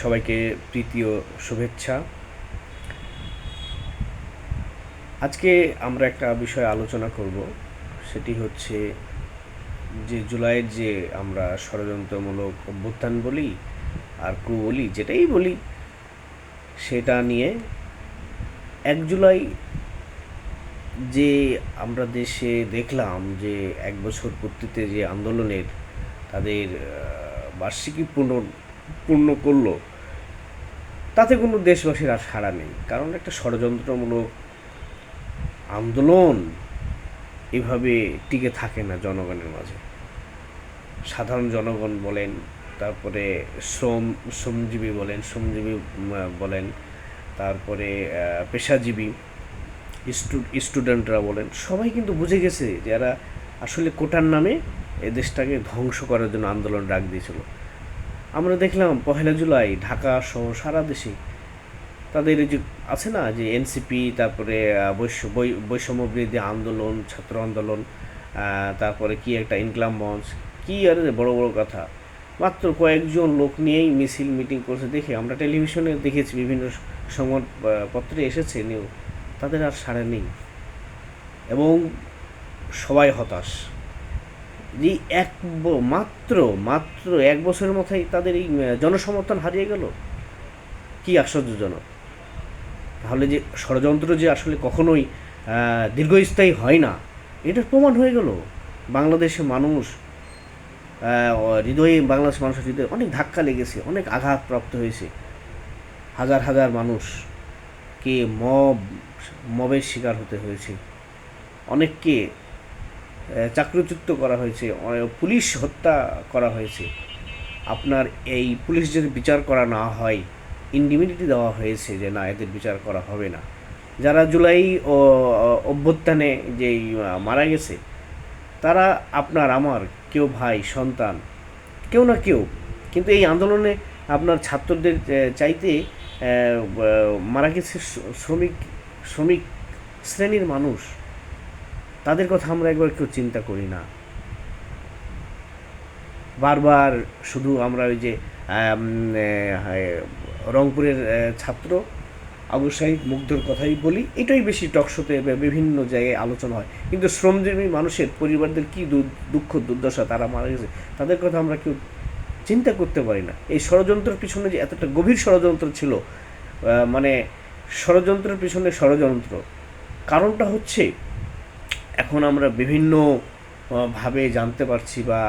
সবাইকে প্রীতি শুভেচ্ছা। আজকে আমরা একটা বিষয়ে আলোচনা করব, সেটি হচ্ছে যে জুলাইয়ের যে আমরা ষড়যন্ত্রমূলক অভ্যুত্থান বলি আর ক্রু বলি, যেটাই বলি, সেটা নিয়ে এক জুলাই যে আমরা দেশে দেখলাম যে এক বছর পূর্তিতে যে আন্দোলনের তাদের বার্ষিকী পূর্ণ পূর্ণ করল, তাতে কোনো দেশবাসীর আর সাড়া নেই। কারণ একটা ষড়যন্ত্রমূলক আন্দোলন এভাবে টিকে থাকে না জনগণের মাঝে। সাধারণ জনগণ বলেন, তারপরে শ্রম, শ্রমজীবী বলেন শ্রমজীবী বলেন, তারপরে পেশাজীবী স্টুডেন্টরা বলেন, সবাই কিন্তু বুঝে গেছে যারা আসলে কোটার নামে এ দেশটাকে ধ্বংস করার জন্য আন্দোলন ডাক দিয়েছিল। আমরা দেখলাম পহেলা জুলাই, ঢাকা সহ সারা দেশে। তাদের যে আছে না, যে এনসিপি তারপরে বৈষম্য বিরোধী আন্দোলন, ছাত্র আন্দোলন তারপরে কি একটা ইনকলাম মঞ্চ, কি আর বড় বড় কথা। মাত্র কয়েকজন লোক নিয়েই মিছিল, মিটিং করছে দেখে আমরা টেলিভিশনে দেখেছি বিভিন্ন সংবাদপত্রে এসেছে নিউ তাদের আর সাড়া নেই। এবং সবাই হতাশ। যে এক মাত্র মাত্র এক বছরের মাথায় তাদের এই জনসমর্থন হারিয়ে গেল? কি আশ্চর্যজনক। তাহলে যে ষড়যন্ত্র যে আসলে কখনোই দীর্ঘস্থায়ী হয় না, এটার প্রমাণ হয়ে গেল। বাংলাদেশের মানুষ হৃদয়ে বাংলাদেশের মানুষের হৃদয়ে অনেক ধাক্কা লেগেছে, অনেক আঘাতপ্রাপ্ত হয়েছে। হাজার হাজার মানুষকে মব, মবের শিকার হতে হয়েছে। অনেককে চাকরিচ্যুত করা হয়েছে পুলিশ হত্যা করা হয়েছে। আপনার এই পুলিশ যদি বিচার করা না হয় ইন্ডিমিনিটি দেওয়া হয়েছে যে না, এদের বিচার করা হবে না। যারা জুলাই ও অভ্যুত্থানে যেই মারা গেছে, তারা আপনার, আমার, কেউ ভাই, সন্তান, কেউ না কেউ, কিন্তু এই আন্দোলনে আপনার ছাত্রদের চাইতে মারা গেছে শ্রমিক শ্রমিক শ্রেণির মানুষ তাদের কথা আমরা একবার কেউ চিন্তা করি না। বারবার শুধু আমরা ওই যে রংপুরের ছাত্র আবু সাহিদ মুগ্ধর কথাই বলি। এটাই বেশি টকশোতে বিভিন্ন জায়গায় আলোচনা হয়। কিন্তু শ্রমজীবী মানুষের পরিবারদের কী দুঃখ, দুর্দশা তারা মারা গেছে, তাদের কথা আমরা কেউ চিন্তা করতে পারি না। এই ষড়যন্ত্রের পিছনে যে এতটা গভীর ষড়যন্ত্র ছিল মানে ষড়যন্ত্রের পিছনে ষড়যন্ত্র, কারণটা হচ্ছে এখন আমরা বিভিন্ন ভাবে জানতে পারছি বা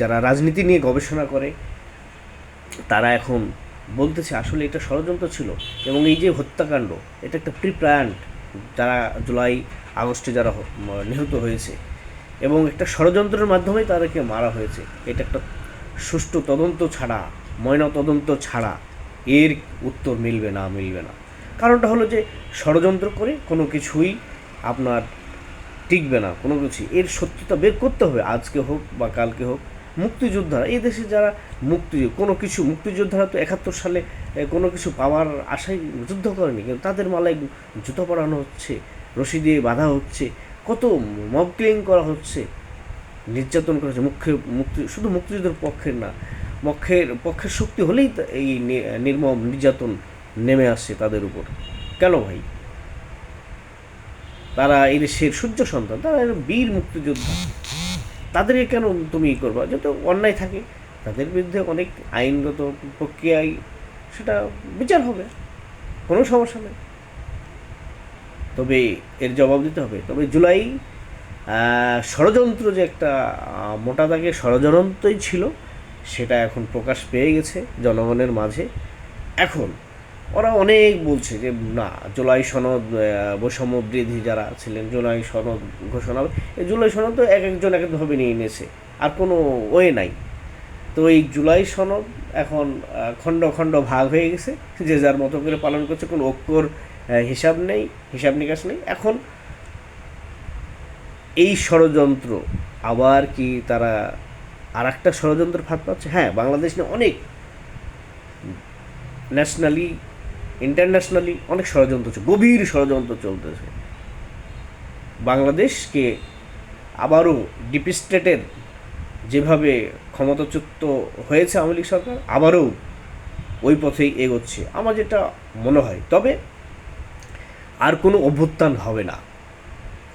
যারা রাজনীতি নিয়ে গবেষণা করে, তারা এখন বলতেছে আসলে এটা ষড়যন্ত্র ছিল এবং এই যে হত্যাকাণ্ড, এটা একটা প্রি প্ল্যান্ড যারা জুলাই, আগস্টে যারা নিহত হয়েছে এবং একটা ষড়যন্ত্রের মাধ্যমেই তাদেরকে মারা হয়েছে। এটা একটা সুষ্ঠু তদন্ত ছাড়া, ময়না তদন্ত ছাড়া এর উত্তর মিলবে না মিলবে না। কারণটা হলো যে ষড়যন্ত্র করে কোনো কিছুই আপনার টিকবে না, কোনো কিছু। এর সত্যতা বের করতে হবে, আজকে হোক বা কালকে হোক। মুক্তিযোদ্ধারা, এই দেশে যারা মুক্তি, কোনো কিছু, মুক্তিযোদ্ধারা তো একাত্তর সালে কোনো কিছু পাওয়ার আশায় যুদ্ধ করেনি, কিন্তু তাদের মালায় জুতো পরানো হচ্ছে, রশি দিয়ে বাঁধা হচ্ছে, কত মব ক্লিং করা হচ্ছে, নির্যাতন করা হচ্ছে মুখ্য মুক্তি, শুধু মুক্তিযুদ্ধের পক্ষের না, পক্ষের পক্ষের শক্তি হলেই এই নির্মম নির্যাতন নেমে আসছে তাদের উপর। কেন ভাই? তারা এই দেশের সূর্য সন্তান, তারা বীর মুক্তিযোদ্ধা। তাদেরকে কেন তুমি ই করবা? যত অন্যায় থাকে, তাদের বিরুদ্ধে অনেক আইনগত প্রক্রিয়ায় সেটা বিচার হবে, কোনো সমস্যা নেই। তবে এর জবাব দিতে হবে। তবে জুলাই ষড়যন্ত্র যে একটা মোটা দাগে ষড়যন্ত্রই ছিল, সেটা এখন প্রকাশ পেয়ে গেছে জনগণের মাঝে। এখন ওরা অনেক বলছে যে না জুলাই সনদ বৈষম্য বৃদ্ধি যারা ছিলেন জুলাই সনদ ঘোষণা এই জুলাই সনদ তো এক একজন এক একভাবে নিয়ে নিয়েছে আর কোনো ওয়ে নাই। তো এই জুলাই সনদ এখন খণ্ড খণ্ড ভাগ হয়ে গেছে যে যার মতো করে পালন করছে কোনো আহ, হিসাব নেই হিসাব নিকাশ নেই। এখন এই ষড়যন্ত্র আবার কি তারা আর একটা ষড়যন্ত্র ফাঁদ পাচ্ছে? হ্যাঁ বাংলাদেশ নিয়ে অনেক ন্যাশনালি ইন্টারন্যাশনালি অনেক ষড়যন্ত্র চলছে গভীর ষড়যন্ত্র চলতেছে। বাংলাদেশকে আবারও ডিপ স্টেটের যেভাবে ক্ষমতাচ্যুত হয়েছে আওয়ামী লীগ সরকার, আবারও ওই পথেই এগোচ্ছে। আমার যেটা মনে হয়, তবে আর কোনো অভ্যুত্থান হবে না।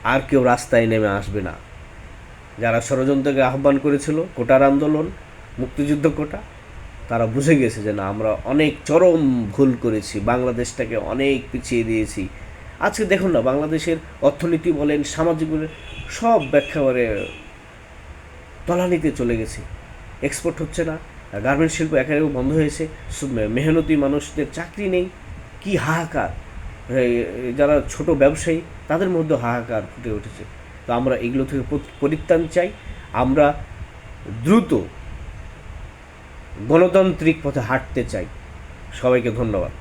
আর কেউ রাস্তায় নেমে আসবে না। যারা ষড়যন্ত্রকে আহ্বান করেছিল, কোটার আন্দোলন, মুক্তিযুদ্ধ কোটা তারা বুঝে গেছে যে না, আমরা অনেক চরম ভুল করেছি, বাংলাদেশটাকে অনেক পিছিয়ে দিয়েছি। আজকে দেখুন না, বাংলাদেশের অর্থনীতি বলেন, সামাজিক বলেন, সব একেবারে তলানিতে চলে গেছে। এক্সপোর্ট হচ্ছে না গার্মেন্টস শিল্প একেবারে বন্ধ হয়েছে। মেহনতি মানুষদের চাকরি নেই, কি হাহাকার। যারা ছোট ব্যবসায়ী, তাদের মধ্যে হাহাকার ফুটে উঠেছে। তো আমরা এগুলো থেকে পরিত্রাণ চাই। আমরা দ্রুত গণতান্ত্রিক পথে হাঁটতে চাই। সবাইকে ধন্যবাদ।